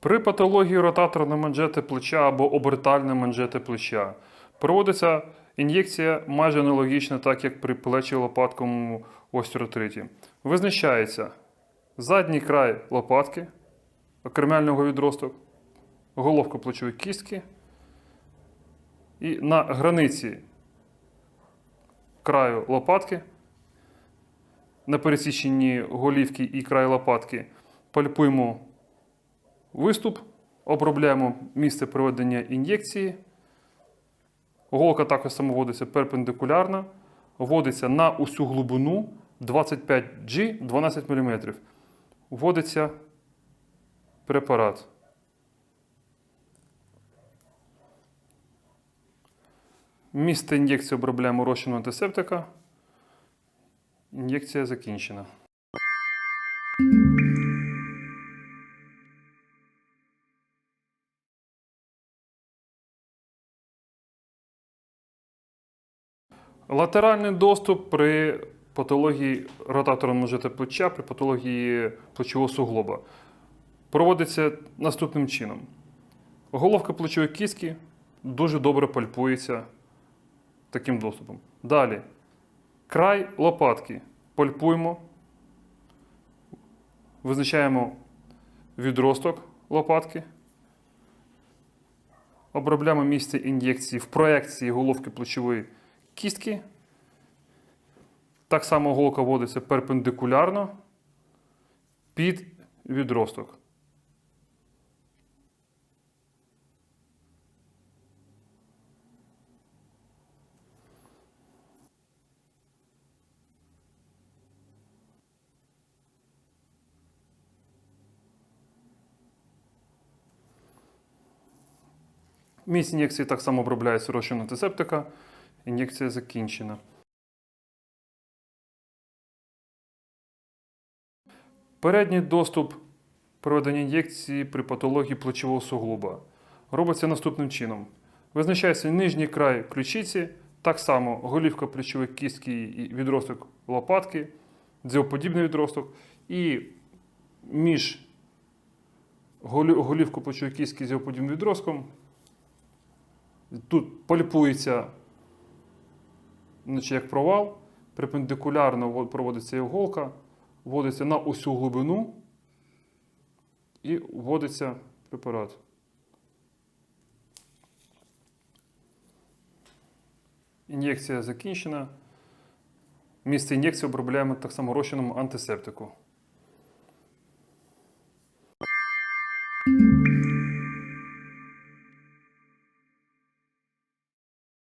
При патології ротаторної манжети плеча або обертальної манжети плеча проводиться ін'єкція майже аналогічна, так як при плечі лопатковому остеоартриті. Визначається задній край лопатки, окремельного відросток, головка плечової кістки і на границі краю лопатки, на пересіченні голівки і краю лопатки пальпуємо виступ, обробляємо місце проведення ін'єкції. Голка також само вводиться перпендикулярно, вводиться на усю глибину 25G 12 мм. Вводиться препарат. Місце ін'єкції обробляємо розчином антисептика. Ін'єкція закінчена. Латеральний доступ при патології ротаторного манжета плеча, при патології плечового суглоба проводиться наступним чином. Головка плечової кістки дуже добре пальпується таким доступом. Далі. Край лопатки пальпуємо, визначаємо відросток лопатки, обробляємо місце ін'єкції в проекції головки плечової кістки. Так само голка вводиться перпендикулярно під відросток. Місць ін'єкції так само обробляється розчин антисептика. Ін'єкція закінчена. Передній доступ проведення ін'єкції при патології плечового суглоба робиться наступним чином. Визначається нижній край ключиці, так само голівка плечової кістки і відросток лопатки, дзьоподібний відросток, і між голі- голівкою плечової кістки і дзьоподібним відростком тут пальпується наче як провал, перпендикулярно проводиться іголка, вводиться на усю глибину і вводиться препарат. Ін'єкція закінчена. Місце ін'єкції обробляємо так само розчином антисептику.